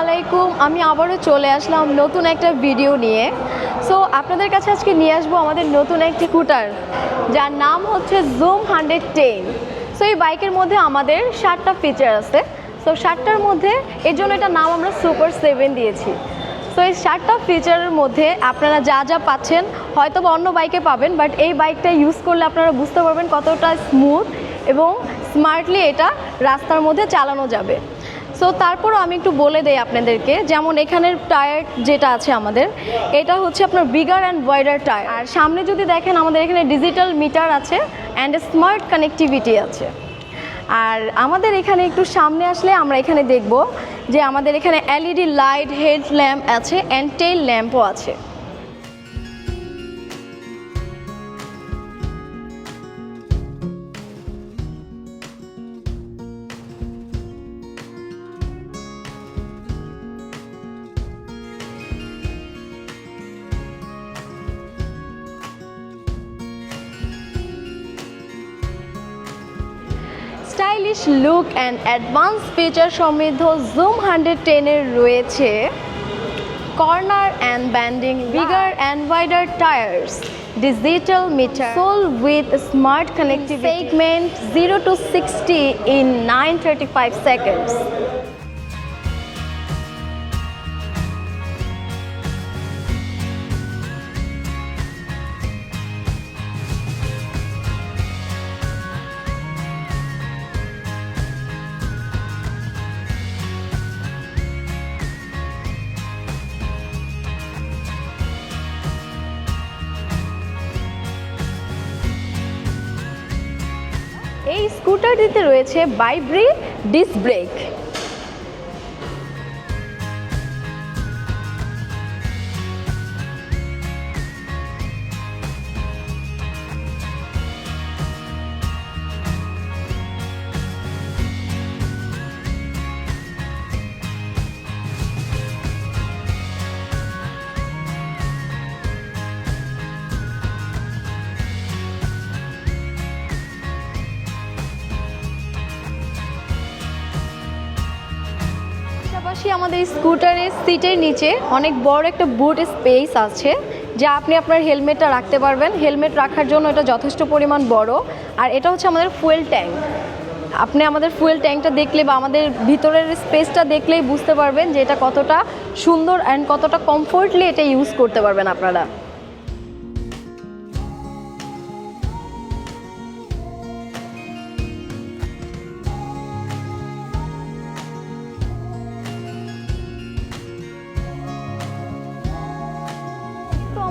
আলাইকুম, আমি আবারও চলে আসলাম নতুন একটা ভিডিও নিয়ে। সো আপনাদের কাছে আজকে নিয়ে আসব আমাদের নতুন একটি স্কুটার যার নাম হচ্ছে জুম হান্ড্রেড টেন সো এই বাইকের মধ্যে আমাদের ষাটটা ফিচার আছে। সো ষাটটার মধ্যে এর জন্য এটা নাম আমরা সুপার সেভেন দিয়েছি। সো এই ষাটটা ফিচারের মধ্যে আপনারা যা যা পাচ্ছেন হয়তো অন্য বাইকে পাবেন বাট এই বাইকটা ইউজ করলে আপনারা বুঝতে পারবেন কতটা স্মুথ এবং স্মার্টলি এটা রাস্তার মধ্যে চালানো যাবে। সো তারপরও আমি একটু বলে দেই আপনাদেরকে, যেমন এখানের টায়ার যেটা আছে আমাদের, এটা হচ্ছে আপনার বিগার অ্যান্ড ওয়াইডার টায়ার আর সামনে যদি দেখেন, আমাদের এখানে ডিজিটাল মিটার আছে অ্যান্ড স্মার্ট কানেক্টিভিটি আছে। আর আমাদের এখানে একটু সামনে আসলে আমরা এখানে দেখব যে আমাদের এখানে এলইডি লাইট হেড ল্যাম্প আছে অ্যান্ড টেল ল্যাম্পও আছে। Stylish look and advance feature সমৃদ্ধ জুম হান্ড্রেড টেনের রয়েছে। Corner and banding bigger and wider tyres digital meter soul with smart connective segment zero two sixty in nine thirty five seconds এই স্কুটারটিতে রয়েছে বাইব্রি disc brake. পাশাপাশি আমাদের স্কুটারের সিটের নিচে অনেক বড় একটা বুট স্পেস আছে, যা আপনি আপনার হেলমেটটা রাখতে পারবেন। হেলমেট রাখার জন্য এটা যথেষ্ট পরিমাণ বড়, আর এটা হচ্ছে আমাদের ফুয়েল ট্যাঙ্ক আপনি আমাদের ফুয়েল ট্যাঙ্কটা দেখলে বা আমাদের ভিতরের স্পেসটা দেখলেই বুঝতে পারবেন যে এটা কতটা সুন্দর অ্যান্ড কতটা কমফোর্টলি এটা ইউজ করতে পারবেন আপনারা।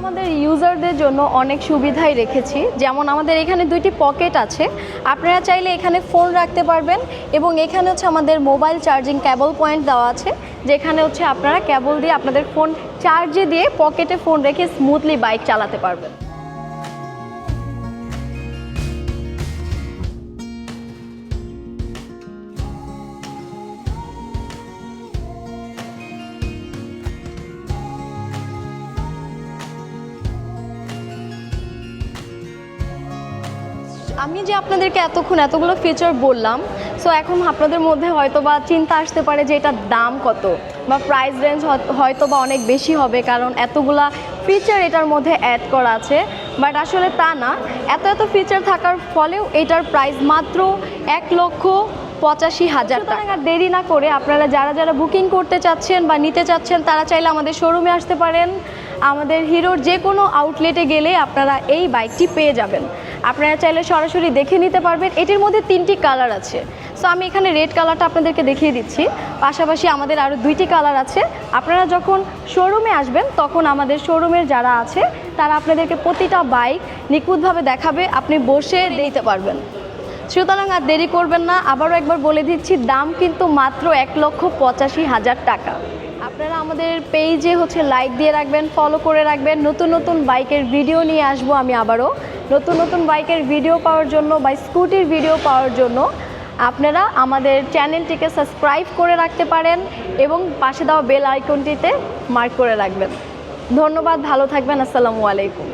আমাদের ইউজারদের জন্য অনেক সুবিধাই রেখেছি। যেমন আমাদের এখানে দুইটি পকেট আছে। আপনারা চাইলে এখানে ফোন রাখতে পারবেন এবং এখানে হচ্ছে আমাদের মোবাইল চার্জিং ক্যাবল পয়েন্ট দেওয়া আছে, যেখানে হচ্ছে আপনারা ক্যাবল দিয়ে আপনাদের ফোন চার্জে দিয়ে পকেটে ফোন রেখে স্মুথলি বাইক চালাতে পারবেন। আমি যে আপনাদেরকে এতক্ষণ এতগুলো ফিচার বললাম সো এখন আপনাদের মধ্যে হয়তো বা চিন্তা আসতে পারে যে এটার দাম কত বা প্রাইস রেঞ্জ হয়তো বা অনেক বেশি হবে কারণ এতগুলা ফিচার এটার মধ্যে অ্যাড করা আছে। বাট আসলে তা না, এত এত ফিচার থাকার ফলেও এটার প্রাইস মাত্র এক লক্ষ পঁচাশি হাজার টাকা। দেরি না করে আপনারা যারা যারা বুকিং করতে চাচ্ছেন বা নিতে চাচ্ছেন, তারা চাইলে আমাদের শোরুমে আসতে পারেন। আমাদের হিরোর যে কোনো আউটলেটে গেলে আপনারা এই বাইকটি পেয়ে যাবেন। আপনারা চাইলে সরাসরি দেখে নিতে পারবেন। এটির মধ্যে তিনটি কালার আছে। সো আমি এখানে রেড কালারটা আপনাদেরকে দেখিয়ে দিচ্ছি। পাশাপাশি আমাদের আরও দুইটি কালার আছে। আপনারা যখন শোরুমে আসবেন, তখন আমাদের শোরুমের যারা আছে, তারা আপনাদেরকে প্রতিটা বাইক নিখুঁতভাবে দেখাবে। আপনি বসে দিতে পারবেন। সুতরাং আর দেরি করবেন না। আবারও একবার বলে দিচ্ছি, দাম কিন্তু মাত্র এক লক্ষ পঁচাশি হাজার টাকা। আপনারা আমাদের পেজে হচ্ছে লাইক দিয়ে রাখবেন ফলো করে রাখবেন। নতুন নতুন বাইকের ভিডিও নিয়ে আসব আমি আবারও। নতুন নতুন বাইকের ভিডিও পাওয়ার জন্য বা স্কুটির ভিডিও পাওয়ার জন্য আপনারা আমাদের চ্যানেলটিকে সাবস্ক্রাইব করে রাখতে পারেন এবং পাশে দেওয়া বেল আইকনটিতে মার্ক করে রাখবেন। ধন্যবাদ, ভালো থাকবেন, আসসালামু আলাইকুম।